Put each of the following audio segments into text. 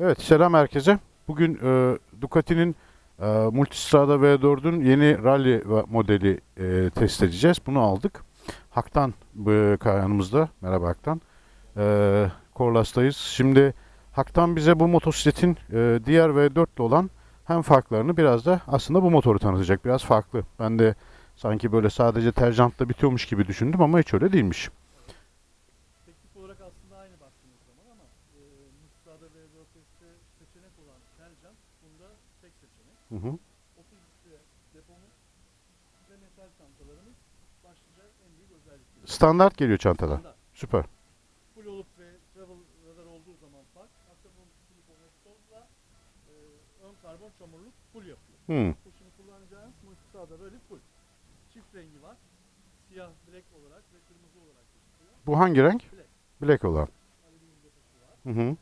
Evet, selam herkese. Bugün e, Ducati'nin e, Multistrada V4'ün yeni rally modeli e, test edeceğiz. Bunu aldık. Haktan bu yanımızda. Merhaba Haktan. E, Korlas'tayız. Şimdi Haktan bize bu motosikletin e, diğer V4 ile olan hem farklarını biraz da aslında bu motoru tanıtacak. Biraz farklı. Ben de sanki böyle sadece terjantla bitiyormuş gibi düşündüm ama hiç öyle değilmiş. Teknik olarak aslında aynı baktığınız zaman ama e, Mustra'da ve Rotes'te seçenek olan Tercan bunda tek seçenek. Hı hı. 30 litre depomuz ve metal çantalarımız başlıca en büyük özellikleri. Standart geliyor çantada. Standart. Süper. Full olup ve travel radar olduğu zaman fark. Aktabon silikon ekstozla e, ön karbon çamurluk full yapıyor. Hı. Bu şimdi kullanacağınız Mustra'da böyle full. Çift rengi var. Siyah, black olarak ve kırmızı olarak gözüküyor. Bu hangi renk? Black. Black olan. Hı hı.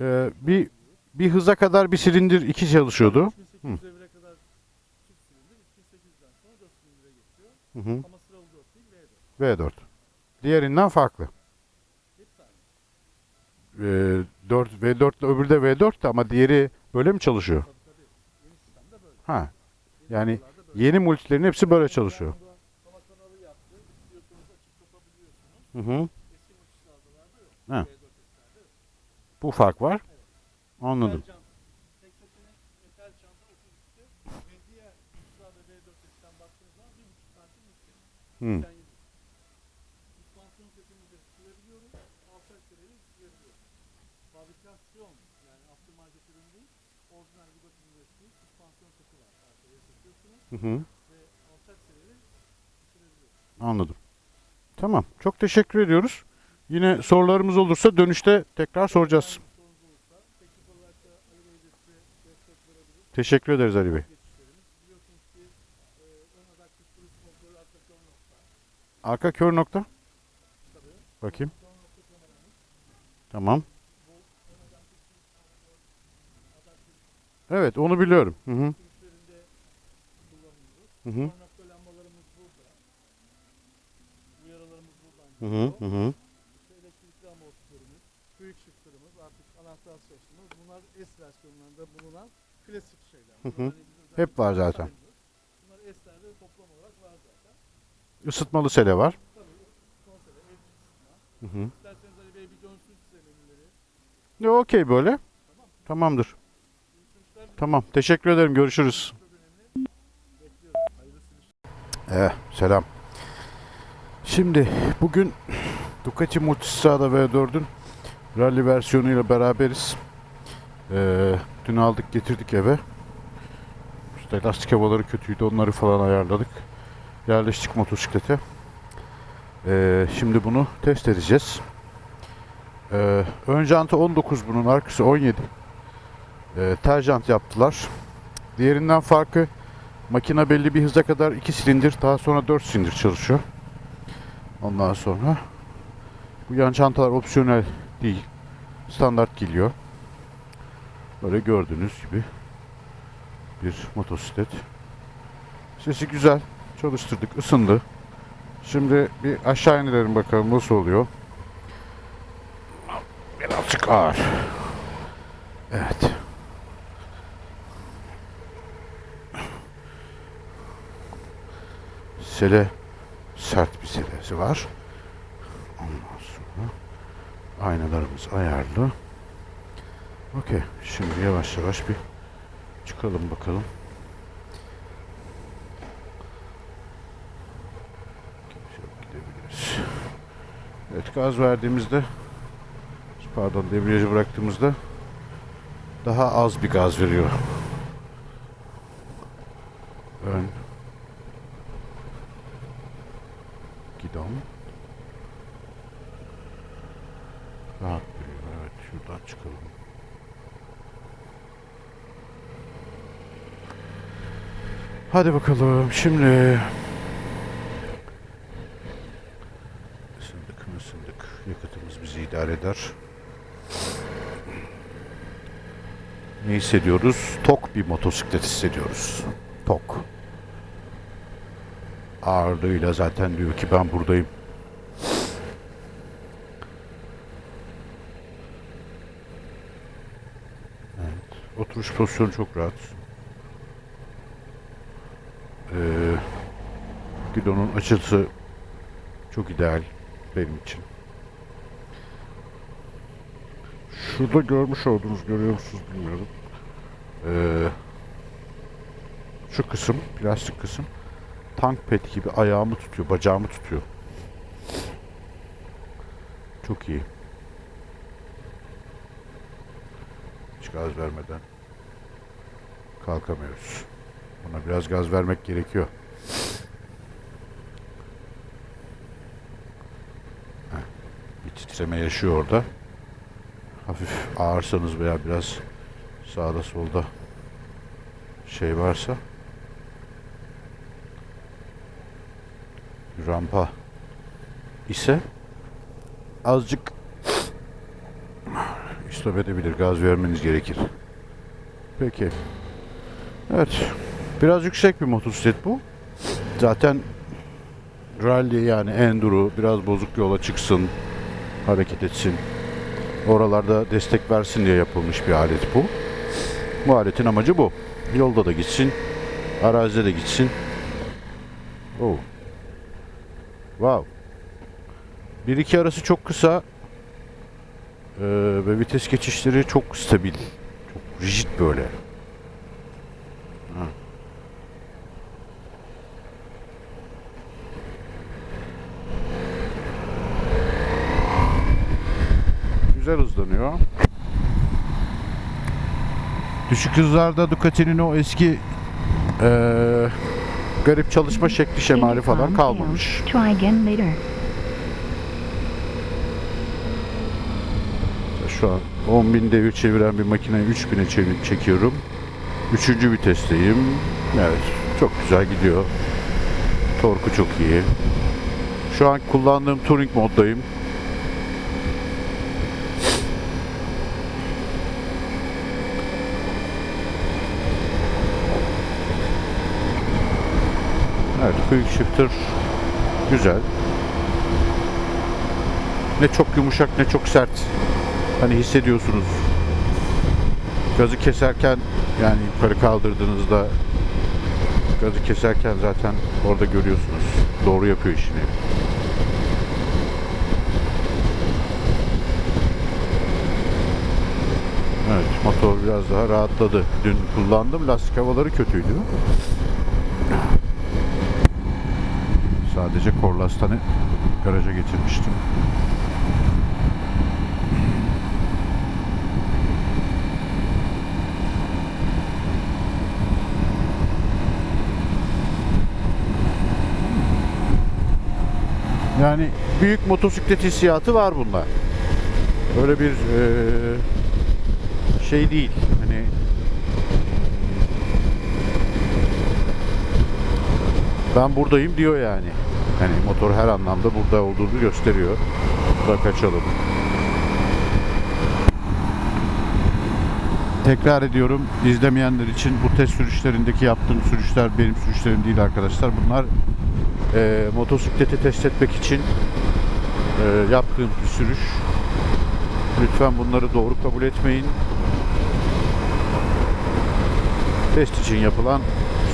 Ee, bir bir hıza kadar bir silindir iki çalışıyordu. 3800 devre kadar çift silindir, 2800'den sonra 4 silindire geçiyor. Hı hı. Ama sıralı 4 değil, V4. V4. Diğerinden farklı. Ee, 4 V4 ile öbürü de V4 de ama diğeri böyle mi çalışıyor? Tabii tabii. Yeni sistemde böyle. Ha. Yani böyle. Yeni multilerin hepsi böyle çalışıyor. Burada Hava kanalı yaptı. İstiyorsanız açıp kapabiliyorsunuz. Hı hı. Eski. Ha. V4'lerde yok. Bu fark var. Anladım. Metal çanta. Tek seçenek metal çanta 30 litre. Ve diğer multisilahda V4'ten baktığınız zaman 1,5 santim yüksek. Hı. 87. Süspansiyon setimizi sürebiliyoruz. Alçak süreli sürebiliyoruz. Fabrikasyon yani aftermarket ürün değil. Orijinal Bugatti ürettiği süspansiyon seti var. Arkaya takıyorsunuz Hı. Anladım. Tamam. Çok teşekkür ediyoruz. Yine sorularımız olursa dönüşte tekrar soracağız. Sorunuz olursa teknik olarak da Ali Bey de size destek verebilir. Teşekkür ederiz Ali Bey. E, arka kör nokta. Bakayım. Tamam. Evet onu biliyorum. Hı hı. Hı hı. Hı hı. Hı hı. Quick shifter'ımız, artık anahtar sosumuz. Bunlar S versiyonlarında bulunan klasik şeyler. Hı hı. Hani Hep var zaten. Bunlar S'lerde toplam olarak var zaten. Isıtmalı sele var. Tabii ev ısıtma. Hı hı. İsterseniz Ali Bey bir dönsün size menüleri. Ya okey böyle. Tamamdır. Tamam. Teşekkür ederim. Görüşürüz. çok önemli. Eh, selam. Şimdi bugün Ducati Multistrada V4'ün rally versiyonuyla beraberiz. Ee, dün aldık getirdik eve. İşte lastik havaları kötüydü. Onları falan ayarladık. Yerleştik motosiklete. Ee, şimdi bunu test edeceğiz. Ee, ön jantı 19 bunun arkası 17. Ee, tel jant yaptılar. Diğerinden farkı Makine belli bir hıza kadar 2 silindir, daha sonra 4 silindir çalışıyor. Ondan sonra bu yan çantalar opsiyonel değil. Standart geliyor. Böyle gördüğünüz gibi bir motosiklet. Sesi güzel. Çalıştırdık, ısındı. Şimdi bir aşağı inelim bakalım nasıl oluyor. Birazcık ağır. Evet. sele sert bir selesi var. Ondan sonra aynalarımız ayarlı. Okey. Şimdi yavaş yavaş bir çıkalım bakalım. Evet gaz verdiğimizde pardon debriyajı bıraktığımızda daha az bir gaz veriyor. Hadi bakalım şimdi. Isındık mı ısındık. Yakıtımız bizi idare eder. Ne hissediyoruz? Tok bir motosiklet hissediyoruz. Tok. Ağırlığıyla zaten diyor ki ben buradayım. Evet. Oturuş pozisyonu çok rahat. Ee, gidonun açısı çok ideal benim için. Şurada görmüş olduğunuz, görüyor musunuz bilmiyorum. Ee, şu kısım, plastik kısım tank pet gibi ayağımı tutuyor, bacağımı tutuyor. Çok iyi. Hiç gaz vermeden kalkamıyoruz. Buna biraz gaz vermek gerekiyor. Bir titreme yaşıyor orada. Hafif ağırsanız veya biraz sağda solda şey varsa rampa ise azıcık istop edebilir. Gaz vermeniz gerekir. Peki. Evet. Biraz yüksek bir motosiklet bu. Zaten rally yani enduro biraz bozuk yola çıksın, hareket etsin. Oralarda destek versin diye yapılmış bir alet bu. Bu aletin amacı bu. Yolda da gitsin, arazide de gitsin. Oh. Wow. 1-2 arası çok kısa ee, ve vites geçişleri çok stabil. Çok rigid böyle. Hızlanıyor. Düşük hızlarda Ducati'nin o eski ee, garip çalışma şekli şemali falan kalmamış. Şu an 10.000 devir çeviren bir makineyi 3000'e çevir çekiyorum. Üçüncü vitesteyim. Evet, çok güzel gidiyor. Torku çok iyi. Şu an kullandığım touring moddayım. Evet, quick shifter güzel. Ne çok yumuşak ne çok sert. Hani hissediyorsunuz. Gazı keserken yani yukarı kaldırdığınızda gazı keserken zaten orada görüyorsunuz. Doğru yapıyor işini. Evet motor biraz daha rahatladı. Dün kullandım lastik havaları kötüydü. Sadece Korlastan'ı garaja getirmiştim. Yani büyük motosiklet hissiyatı var bunda. Öyle bir eee, şey değil. Hani ben buradayım diyor yani. Hani motor her anlamda burada olduğunu gösteriyor. Da kaçalım. Tekrar ediyorum izlemeyenler için bu test sürüşlerindeki yaptığım sürüşler benim sürüşlerim değil arkadaşlar. Bunlar e, motosikleti test etmek için e, yaptığım bir sürüş. Lütfen bunları doğru kabul etmeyin. Test için yapılan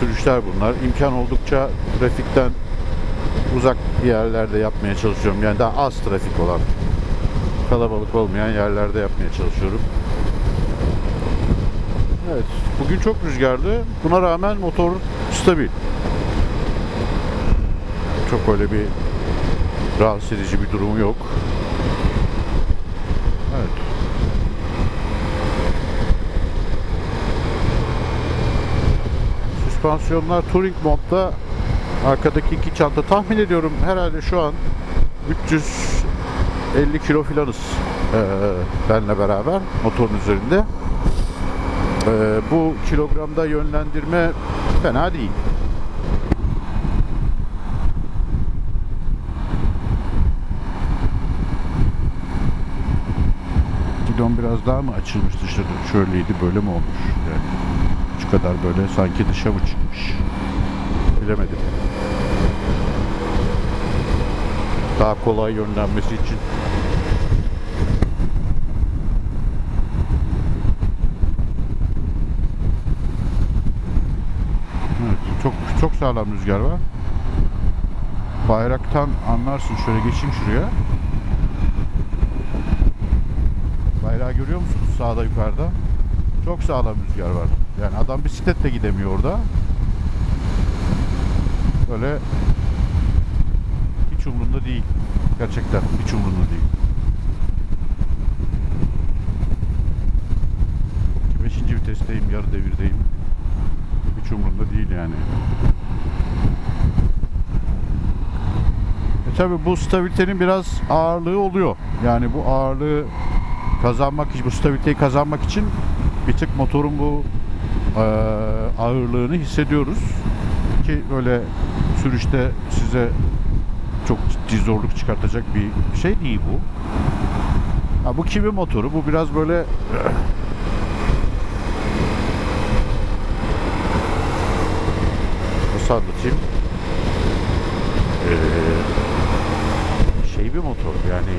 sürüşler bunlar. İmkan oldukça trafikten uzak yerlerde yapmaya çalışıyorum. Yani daha az trafik olan, kalabalık olmayan yerlerde yapmaya çalışıyorum. Evet, bugün çok rüzgarlı. Buna rağmen motor stabil. Çok öyle bir rahatsız edici bir durumu yok. Evet. Süspansiyonlar Touring modda arkadaki iki çanta tahmin ediyorum herhalde şu an 350 kilo filanız eee benle beraber motorun üzerinde. Eee, bu kilogramda yönlendirme fena değil. Gidon biraz daha mı açılmış dışarı? Şöyleydi böyle mi olmuş? Yani şu kadar böyle sanki dışa mı çıkmış? Bilemedim. daha kolay yönlenmesi için. Evet, çok çok sağlam rüzgar var. Bayraktan anlarsın. Şöyle geçeyim şuraya. Bayrağı görüyor musunuz sağda yukarıda? Çok sağlam rüzgar var. Yani adam bisikletle gidemiyor orada. Böyle hiç umurunda değil. Gerçekten hiç umurunda değil. Ki Beşinci vitesteyim, yarı devirdeyim. Hiç umurunda değil yani. E tabi bu stabilitenin biraz ağırlığı oluyor. Yani bu ağırlığı kazanmak için, bu stabiliteyi kazanmak için bir tık motorun bu eee, ağırlığını hissediyoruz. Ki böyle sürüşte size çok ciddi zorluk çıkartacak bir şey değil bu. Ha, bu kimin motoru? Bu biraz böyle nasıl anlatayım? Ee, şey bir motor yani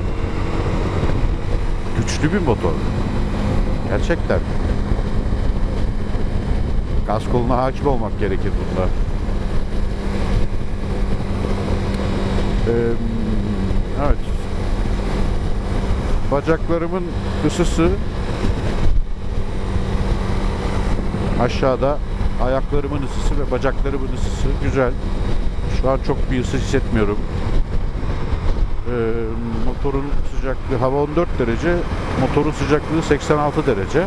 güçlü bir motor. Gerçekten. Gaz koluna hakim olmak gerekir bunda. Evet. Bacaklarımın ısısı aşağıda ayaklarımın ısısı ve bacaklarımın ısısı güzel. Şu an çok bir ısı hissetmiyorum. Ee, motorun sıcaklığı hava 14 derece, motorun sıcaklığı 86 derece.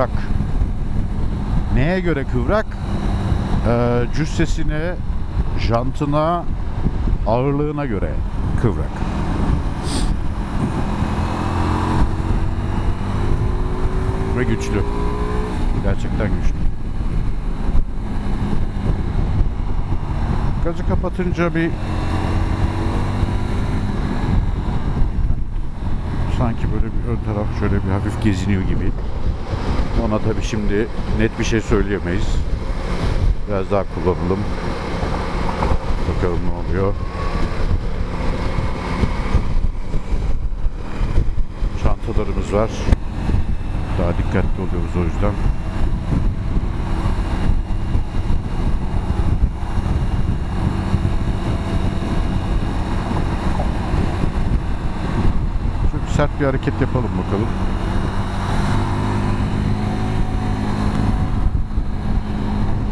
Kıvrak. Göre kıvrak? Ee, cüssesine, jantına, ağırlığına göre kıvrak. Ve güçlü. Gerçekten güçlü. Gazı kapatınca bir sanki böyle bir ön taraf şöyle bir hafif geziniyor gibi. Ona tabii şimdi net bir şey söyleyemeyiz. Biraz daha kullanalım. Bakalım ne oluyor. Çantalarımız var. Daha dikkatli oluyoruz o yüzden. Bir sert bir hareket yapalım bakalım.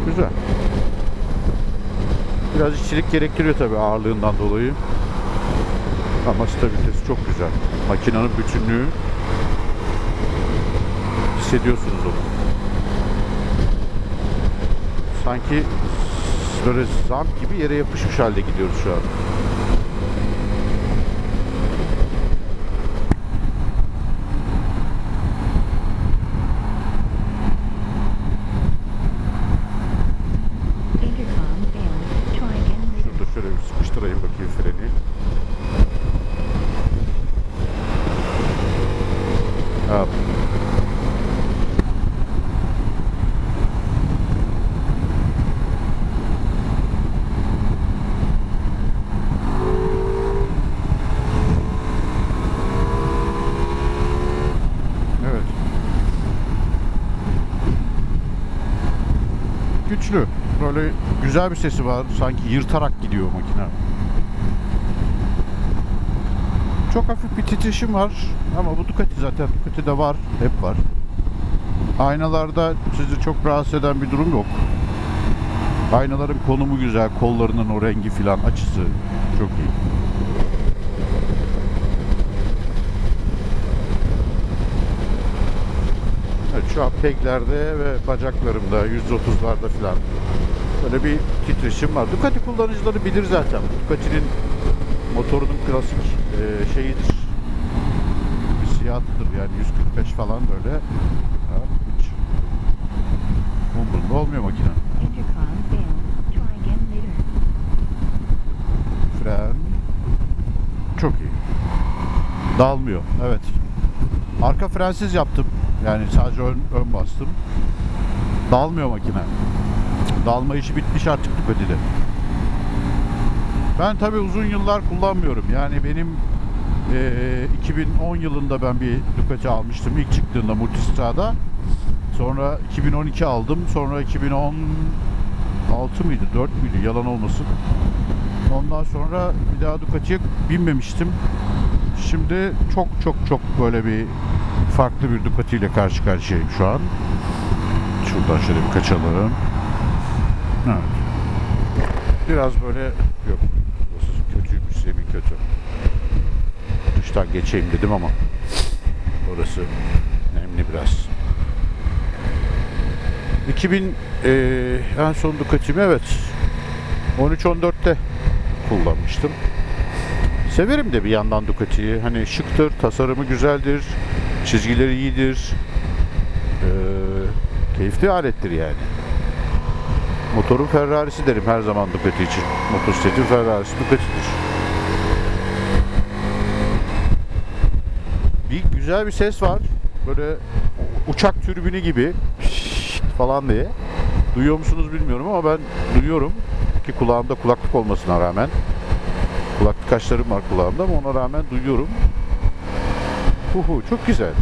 Güzel. Biraz işçilik gerektiriyor tabii ağırlığından dolayı. Ama stabilitesi çok güzel. Makinenin bütünlüğü hissediyorsunuz onu. Sanki böyle zam gibi yere yapışmış halde gidiyoruz şu an. Intercom failed. Try again later. Şurada şöyle bir sıkıştırayım bakayım freni. Hop. Evet. Güçlü. Böyle güzel bir sesi var. Sanki yırtarak gidiyor makine. Çok hafif bir titreşim var. Ama bu Ducati zaten. Ducati'de var. Hep var. Aynalarda sizi çok rahatsız eden bir durum yok. Aynaların konumu güzel. Kollarının o rengi filan açısı çok iyi. Evet şu an peglerde ve bacaklarımda 130'larda filan böyle bir titreşim var. Ducati kullanıcıları bilir zaten. Ducati'nin motorunun klasik e, şeyidir. Hissiyatıdır yani 145 falan böyle. Ha, hiç umurunda olmuyor makine. Fren çok iyi. Dağılmıyor. Evet. Arka frensiz yaptım. Yani sadece ön, ön bastım. Dalmıyor makine. Dalma işi bitmiş artık Ducati'de. Ben tabii uzun yıllar kullanmıyorum. Yani benim eee, 2010 yılında ben bir Ducati almıştım ilk çıktığında Multistrada. Sonra 2012 aldım. Sonra 2016 mıydı? 4 müydü? Yalan olmasın. Ondan sonra bir daha Ducati'ye binmemiştim. Şimdi çok çok çok böyle bir farklı bir Ducati ile karşı karşıyayım şu an. Şuradan şöyle bir kaçalım. Evet. Biraz böyle yok. Burası kötüymüş, zemin kötü. Dıştan geçeyim dedim ama orası nemli biraz. 2000 eee en son Ducati'mi evet 13-14'te kullanmıştım. Severim de bir yandan Ducati'yi. Hani şıktır, tasarımı güzeldir, çizgileri iyidir. Eee, keyifli alettir yani. Motorun Ferrari'si derim her zaman Ducati için. Motosikletin Ferrari'si Ducati'dir. Bir güzel bir ses var. Böyle uçak türbini gibi falan diye. Duyuyor musunuz bilmiyorum ama ben duyuyorum ki kulağımda kulaklık olmasına rağmen kulaklık kaşlarım var kulağımda ama ona rağmen duyuyorum. Hu hu çok güzel.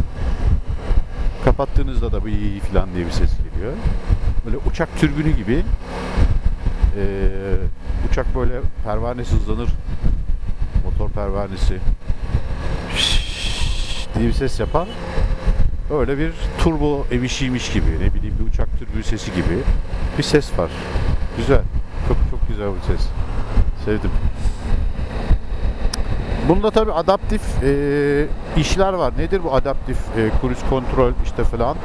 Kapattığınızda da bu iyi falan diye bir ses geliyor. Böyle uçak türbünü gibi ee, uçak böyle pervanesi hızlanır. Motor pervanesi diye bir ses yapar. Öyle bir turbo emişiymiş gibi ne bileyim bir uçak türbü sesi gibi bir ses var. Güzel. Çok çok güzel bir ses. Sevdim. Bunda tabi adaptif e, işler var. Nedir bu adaptif e, cruise kontrol işte falan.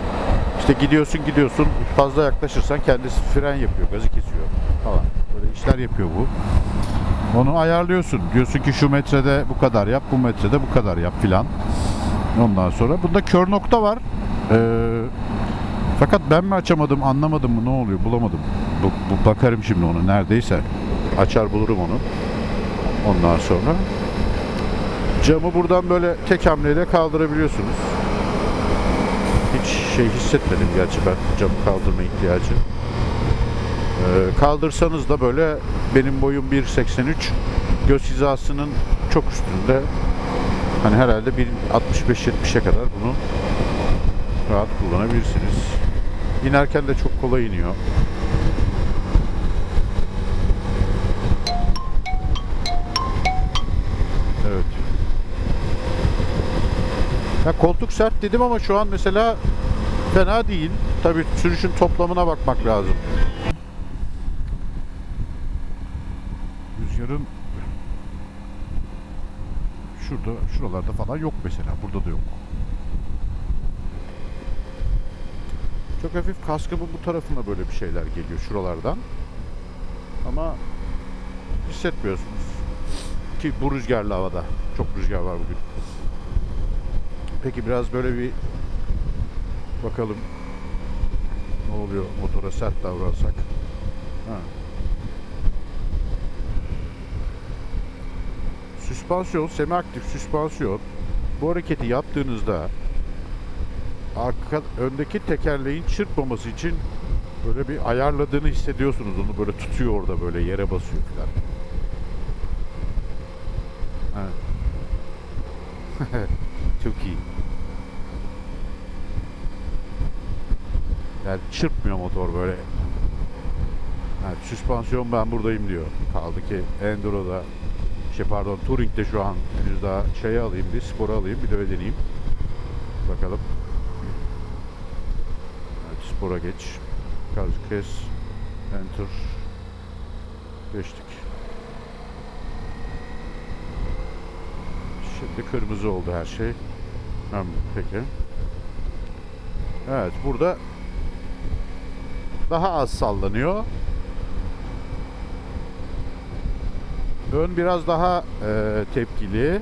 İşte gidiyorsun gidiyorsun fazla yaklaşırsan kendisi fren yapıyor, gazı kesiyor işler yapıyor bu. Onu ayarlıyorsun. Diyorsun ki şu metrede bu kadar yap, bu metrede bu kadar yap filan. Ondan sonra bunda kör nokta var. Ee, fakat ben mi açamadım, anlamadım mı, ne oluyor, bulamadım. Bu, bu- bakarım şimdi onu neredeyse. Açar bulurum onu. Ondan sonra camı buradan böyle tek hamleyle kaldırabiliyorsunuz. Hiç şey hissetmedim gerçi ben camı kaldırma ihtiyacı. Ee, kaldırsanız da böyle benim boyum 1.83 göz hizasının çok üstünde hani herhalde 1.65-70'e kadar bunu rahat kullanabilirsiniz. İnerken de çok kolay iniyor. Evet. Ya koltuk sert dedim ama şu an mesela fena değil. Tabii sürüşün toplamına bakmak lazım. Rüzgarın şurada, şuralarda falan yok mesela. Burada da yok. Çok hafif kaskımın bu tarafına böyle bir şeyler geliyor şuralardan. Ama hissetmiyorsunuz. Ki bu rüzgarlı havada. Çok rüzgar var bugün. Peki biraz böyle bir bakalım ne oluyor motora sert davransak. Ha. Süspansiyon, semi-aktif süspansiyon bu hareketi yaptığınızda arka öndeki tekerleğin çırpmaması için böyle bir ayarladığını hissediyorsunuz. Onu böyle tutuyor orada böyle yere basıyor falan. Evet. Çok iyi. Yani çırpmıyor motor böyle. Evet, süspansiyon ben buradayım diyor. Kaldı ki Enduro'da şey pardon Touring'de şu an henüz daha şeyi alayım bir spora alayım bir de öyle deneyeyim. Bakalım. Evet, spora geç. Gaz kes. Enter. Geçtik. Şimdi kırmızı oldu her şey. Tamam, peki. Evet, burada daha az sallanıyor. Ön biraz daha e, tepkili.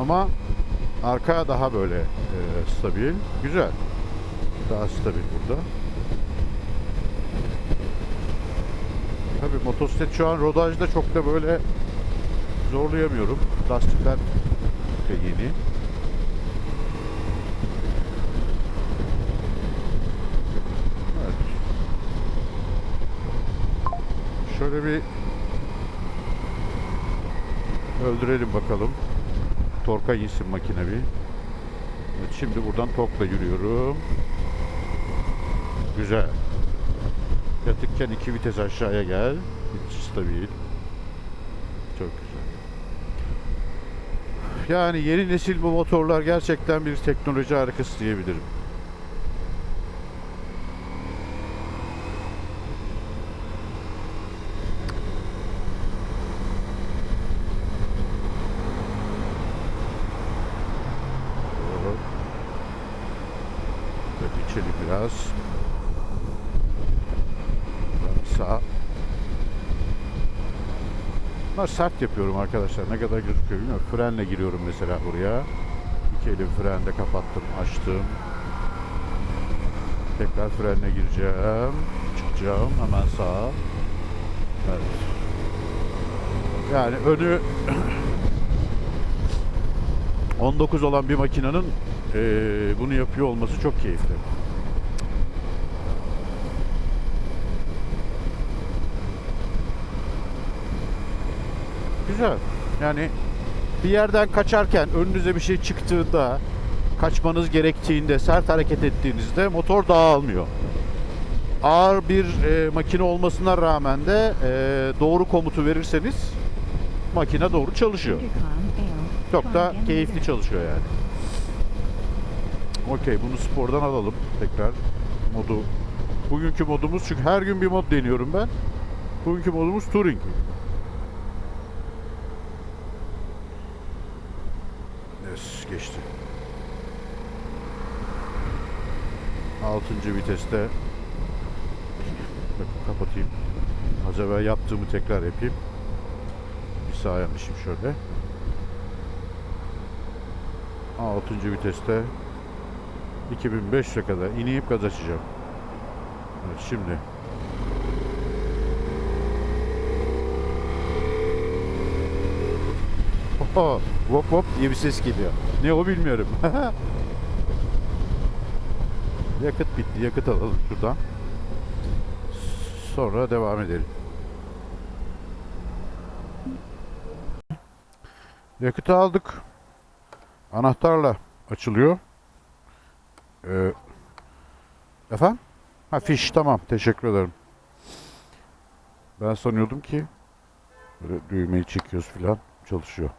Ama arka daha böyle e, stabil. Güzel. Daha stabil burada. Tabii motosiklet şu an rodajda çok da böyle zorlayamıyorum. Lastikler de yeni. Şöyle bir öldürelim bakalım. Torka insin makine bir. Evet, şimdi buradan torkla yürüyorum. Güzel. Yatıkken iki vites aşağıya gel. Hiç stabil. Çok güzel. Yani yeni nesil bu motorlar gerçekten bir teknoloji harikası diyebilirim. Hop. Böyle içelim biraz. Biraz Sağ. Bunlar sert yapıyorum arkadaşlar. Ne kadar gözüküyor bilmiyorum. Frenle giriyorum mesela buraya. İki elim frende kapattım, açtım. Tekrar frenle gireceğim. Çıkacağım. Hemen sağa. Evet. Yani önü 19 olan bir makinenin eee, bunu yapıyor olması çok keyifli. Güzel. Yani bir yerden kaçarken önünüze bir şey çıktığında kaçmanız gerektiğinde sert hareket ettiğinizde motor dağılmıyor. Ağır bir e, makine olmasına rağmen de e, doğru komutu verirseniz makine doğru çalışıyor. Çok da keyifli çalışıyor yani. Okey bunu spordan alalım tekrar modu. Bugünkü modumuz çünkü her gün bir mod deniyorum ben. Bugünkü modumuz Touring. Yes, geçti. 6. viteste Bakın kapatayım. Az evvel yaptığımı tekrar yapayım. Bir sağa yanlışım şöyle. 6. viteste 2500'e kadar ineyip gaz açacağım. Evet şimdi. Oho, hop hop diye bir ses geliyor. Ne o bilmiyorum. yakıt bitti. Yakıt alalım şuradan. Sonra devam edelim. Yakıtı aldık. Anahtarla açılıyor. Ee, efendim? Ha fiş tamam. Teşekkür ederim. Ben sanıyordum ki böyle düğmeyi çekiyoruz filan çalışıyor.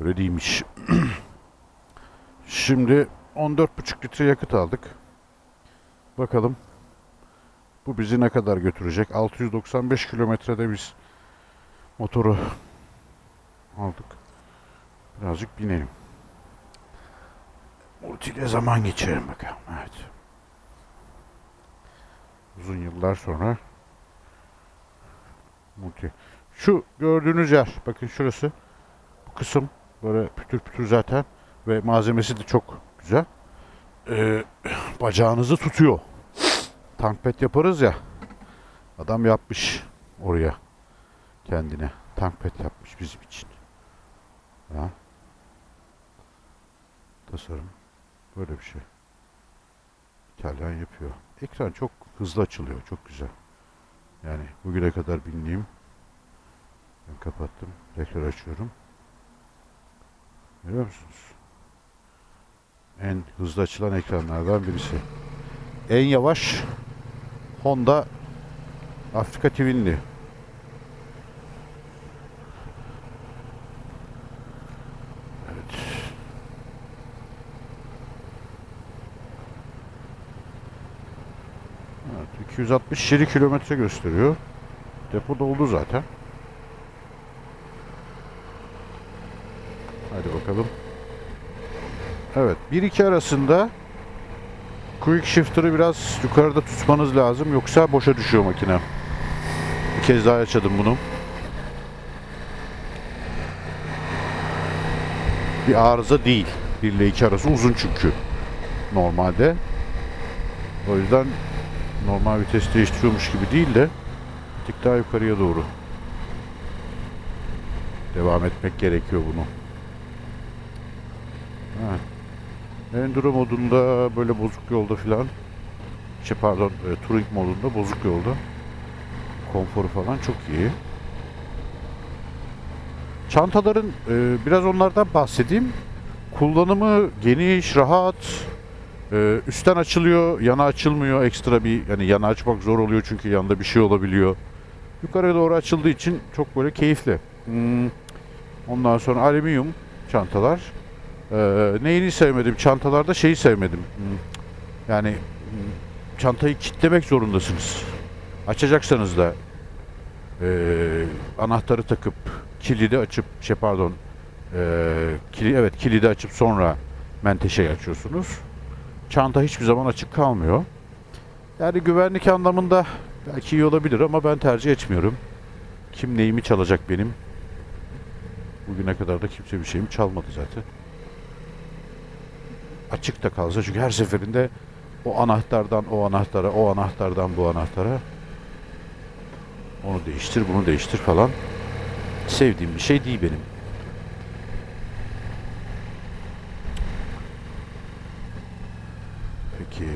Öyle değilmiş. Şimdi 14,5 litre yakıt aldık. Bakalım bu bizi ne kadar götürecek? 695 kilometrede biz motoru aldık. Birazcık binelim. Multiyle zaman geçirelim bakalım. Evet. Uzun yıllar sonra multi. Şu gördüğünüz yer. Bakın şurası. Bu kısım böyle pütür pütür zaten ve malzemesi de çok güzel. Ee, bacağınızı tutuyor. Tank pet yaparız ya. Adam yapmış oraya kendine. Tank pet yapmış bizim için. Ya. Tasarım. Böyle bir şey. İtalyan yapıyor. Ekran çok hızlı açılıyor. Çok güzel. Yani bugüne kadar bildiğim ben kapattım. Tekrar açıyorum. Görüyor musunuz? En hızlı açılan ekranlardan birisi. En yavaş Honda Afrika Twin'li. Evet. Evet, 267 kilometre gösteriyor. Depo doldu zaten. Hadi bakalım. Evet, 1-2 arasında Quick Shifter'ı biraz yukarıda tutmanız lazım yoksa boşa düşüyor makine. Bir kez daha yaşadım bunu. Bir arıza değil. 1 ile 2 arası uzun çünkü. Normalde. O yüzden normal vites değiştiriyormuş gibi değil de bir tık daha yukarıya doğru devam etmek gerekiyor bunu. Evet. Enduro modunda böyle bozuk yolda filan şey pardon e, Touring modunda bozuk yolda konforu falan çok iyi. Çantaların e, biraz onlardan bahsedeyim. Kullanımı geniş, rahat. E, üstten açılıyor, yana açılmıyor. Ekstra bir yani yana açmak zor oluyor çünkü yanında bir şey olabiliyor. Yukarıya doğru açıldığı için çok böyle keyifli. Hmm, Ondan sonra alüminyum çantalar. Ee, neyini sevmedim? Çantalarda şeyi sevmedim. Hmm, Yani hmm, çantayı kilitlemek zorundasınız. Açacaksanız da ee, anahtarı takıp kilidi açıp şey pardon ee, kili, evet kilidi açıp sonra menteşeyi açıyorsunuz. Çanta hiçbir zaman açık kalmıyor. Yani güvenlik anlamında belki iyi olabilir ama ben tercih etmiyorum. Kim neyimi çalacak benim? Bugüne kadar da kimse bir şeyimi çalmadı zaten. Açık da kalsa çünkü her seferinde o anahtardan o anahtara, o anahtardan bu anahtara onu değiştir, bunu değiştir falan. Sevdiğim bir şey değil benim. Peki.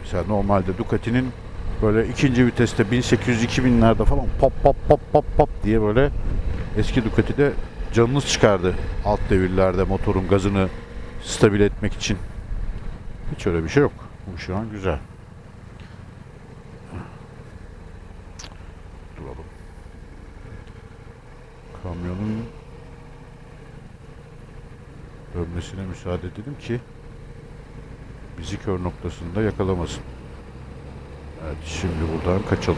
Mesela normalde Ducati'nin böyle ikinci viteste 1800-2000'lerde falan pop pop pop pop pop diye böyle eski Ducati'de canınız çıkardı alt devirlerde motorun gazını stabil etmek için. Hiç öyle bir şey yok. Bu şu an güzel. Duralım. Kamyonun dönmesine müsaade edelim ki bizi kör noktasında yakalamasın. Evet şimdi buradan kaçalım.